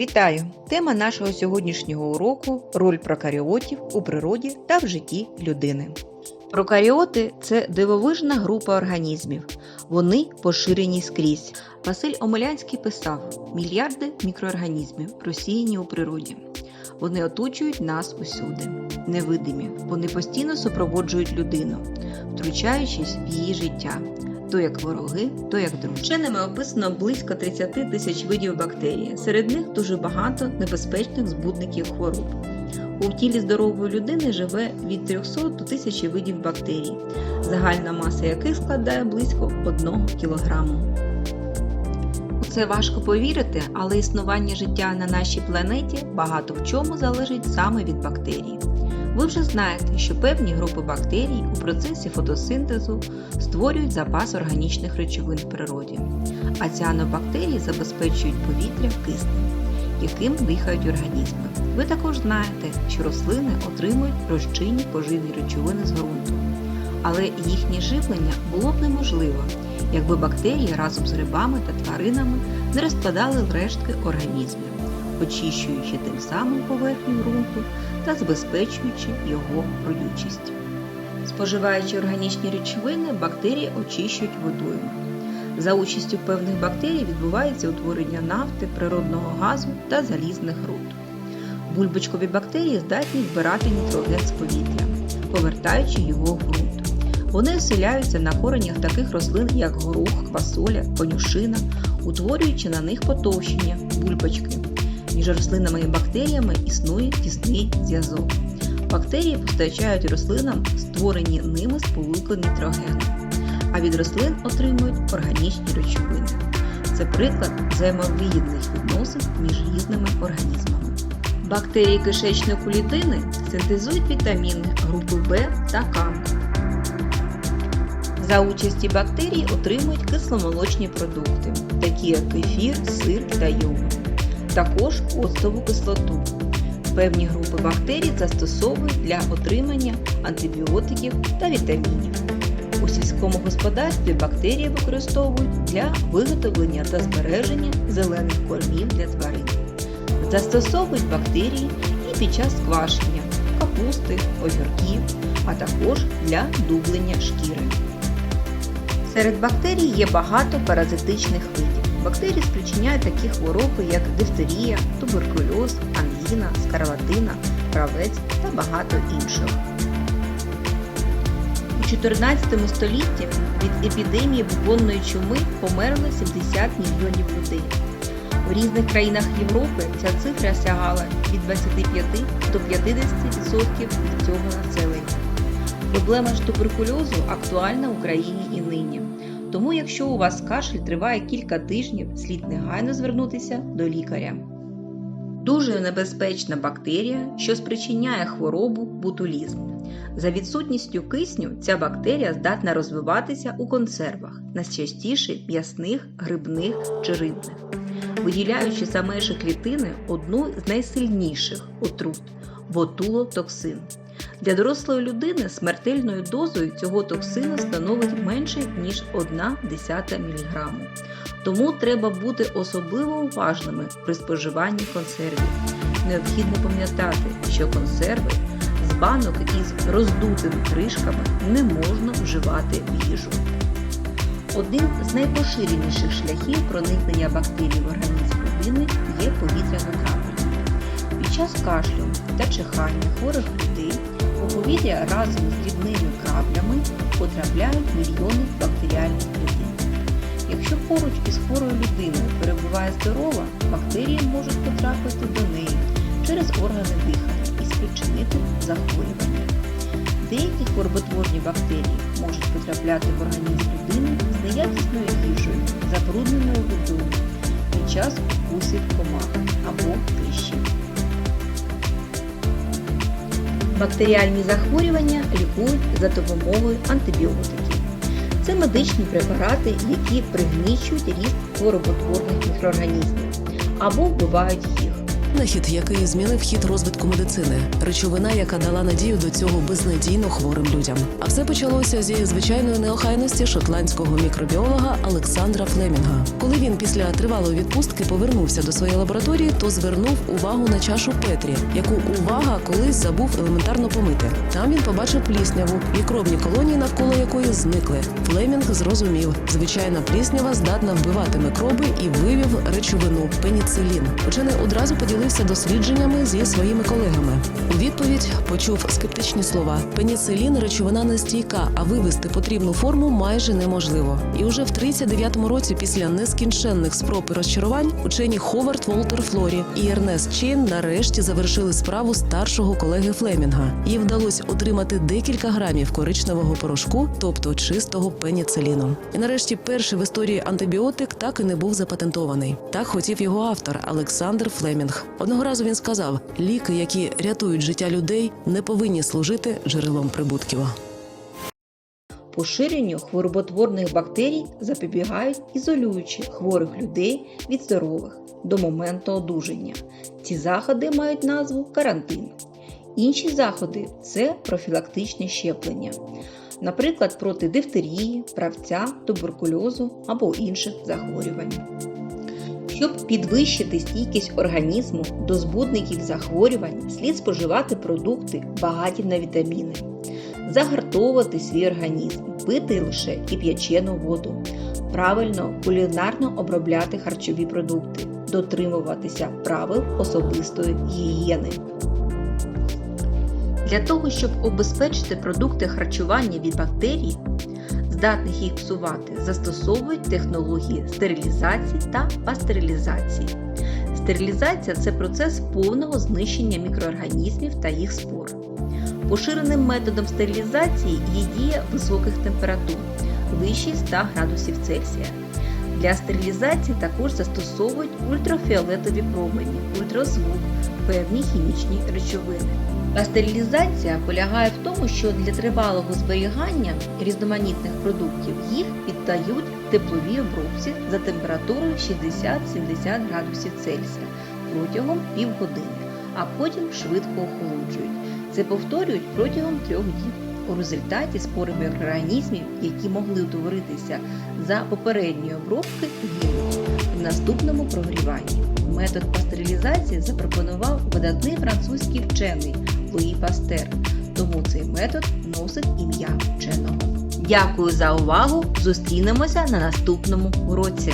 Вітаю! Тема нашого сьогоднішнього уроку роль прокаріотів у природі та в житті людини. Прокаріоти це дивовижна група організмів. Вони поширені скрізь. Василь Омелянський писав: мільярди мікроорганізмів розсіяні у природі. Вони оточують нас усюди, невидимі. Вони постійно супроводжують людину, втручаючись в її життя. То як вороги, то як друзі. Вченими описано близько 30 тисяч видів бактерій. Серед них дуже багато небезпечних збудників хвороб. У тілі здорової людини живе від 300 до 1000 видів бактерій, загальна маса яких складає близько 1 кг. У це важко повірити, але існування життя на нашій планеті багато в чому залежить саме від бактерій. Ви вже знаєте, що певні групи бактерій у процесі фотосинтезу створюють запас органічних речовин в природі, а ціанобактерії забезпечують повітря киснем, яким дихають організми. Ви також знаєте, що рослини отримують розчинні поживні речовини з ґрунту, але їхнє живлення було б неможливо, якби бактерії разом з грибами та тваринами не розкладали рештки організмів, очищуючи тим самим поверхню ґрунту та забезпечуючи його родючість. Споживаючи органічні речовини, бактерії очищують водойми. За участю певних бактерій відбувається утворення нафти, природного газу та залізних руд. Бульбочкові бактерії здатні вбирати нітроген з повітря, повертаючи його в ґрунт. Вони оселяються на коренях таких рослин, як горох, квасоля, конюшина, утворюючи на них потовщення бульбочки. Між рослинами і бактеріями існує тісний зв'язок. Бактерії постачають рослинам створені ними сполуки нітрогену, а від рослин отримують органічні речовини. Це приклад взаємовигідних відносин між різними організмами. Бактерії кишечнику людини синтезують вітаміни групи В та К. За участі бактерій отримують кисломолочні продукти, такі як кефір, сир та йогурт також оцтову кислоту. Певні групи бактерій застосовують для отримання антибіотиків та вітамінів. У сільському господарстві бактерії використовують для виготовлення та збереження зелених кормів для тварин. Застосовують бактерії і під час квашення капусти, огірків, а також для дублення шкіри. Серед бактерій є багато паразитичних видів. Бактерії спричиняють такі хвороби, як дифтерія, туберкульоз, ангіна, скарлатина, правець та багато інших. У 14 столітті від епідемії бубонної чуми померло 70 мільйонів людей. В різних країнах Європи ця цифра сягала від 25 до 50% від цього населення. Проблема ж туберкульозу актуальна в Україні і нині. Тому, якщо у вас кашель триває кілька тижнів, слід негайно звернутися до лікаря. Дуже небезпечна бактерія, що спричиняє хворобу бутулізм. За відсутністю кисню ця бактерія здатна розвиватися у консервах, найчастіше м'ясних, грибних чи рибних, виділяючи за межі клітини одну з найсильніших отрут ботулотоксин. Для дорослої людини смертельною дозою цього токсину становить менше, ніж 1 десята мг. Тому треба бути особливо уважними при споживанні консервів. Необхідно пам'ятати, що консерви з банок із роздутими кришками не можна вживати в їжу. Один з найпоширеніших шляхів проникнення бактерій в організм людини є повітряно-крапельне. Під час кашлю та чихання хворих людей повітря разом з дрібними краплями потрапляють мільйони бактеріальних клітин. Якщо поруч із хворою людиною перебуває здорова, бактерії можуть потрапити до неї через органи дихання і спричинити захворювання. Деякі хвороботворні бактерії можуть потрапляти в організм людини з неякісною їжею, забрудненою водою під час укусів комах або кліщів. Бактеріальні захворювання лікують за допомогою антибіотиків. Це медичні препарати, які пригнічують ріст хвороботворних мікроорганізмів або вбивають їх. Винахід, який змінив хід розвитку медицини, речовина, яка дала надію до цього безнадійно хворим людям. А все почалося зі звичайної неохайності шотландського мікробіолога Олександра Флемінга. Коли він після тривалої відпустки повернувся до своєї лабораторії, то звернув увагу на чашу Петрі, яку увага колись забув елементарно помити. Там він побачив плісняву, мікробні колонії, навколо якої зникли. Флемінг зрозумів, звичайна пліснява здатна вбивати микроби і вивів речовину пеніцилін. Учений одразу поділився дослідженнями зі своїми колегами. У відповідь почув скептичні слова: пеніцилін речовина нестійка, а вивести потрібну форму майже неможливо. І уже в 39-му році, після нескінченних спроб і розчарувань, учені Ховард Волтер Флорі і Ернест Чейн нарешті завершили справу старшого колеги Флемінга. Їм вдалося отримати декілька грамів коричневого порошку, тобто чистого пеніциліну. І нарешті перший в історії антибіотик так і не був запатентований. Так хотів його автор Олександр Флемінг. Одного разу він сказав: ліки, які рятують життя людей, не повинні служити джерелом прибутків. Поширенню хвороботворних бактерій запобігають ізолюючи хворих людей від здорових до моменту одужання. Ці заходи мають назву карантин. Інші заходи це профілактичне щеплення, наприклад, проти дифтерії, правця, туберкульозу або інших захворювань. Щоб підвищити стійкість організму до збудників захворювань, слід споживати продукти багаті на вітаміни, загартовувати свій організм, пити лише кип'ячену воду, правильно кулінарно обробляти харчові продукти, дотримуватися правил особистої гігієни. Для того, щоб обезпечити продукти харчування від бактерій, здатних їх псувати, застосовують технології стерилізації та пастерилізації. Стерилізація це процес повного знищення мікроорганізмів та їх спор. Поширеним методом стерилізації є дія високих температур вище 100 градусів Цельсія. Для стерилізації також застосовують ультрафіолетові промені, ультразвук, певні хімічні речовини. Пастерилізація полягає в тому, що для тривалого зберігання різноманітних продуктів їх піддають тепловій обробці за температурою 60-70 градусів Цельсія протягом півгодини, а потім швидко охолоджують. Це повторюють протягом трьох діб. У результаті спори мікроорганізмів, які могли утворитися за попередньої обробки, гинуть в наступному прогріванні. Метод пастерилізації запропонував видатний французький вчений Луї Пастер, тому цей метод носить ім'я вченого. Дякую за увагу! Зустрінемося на наступному уроці.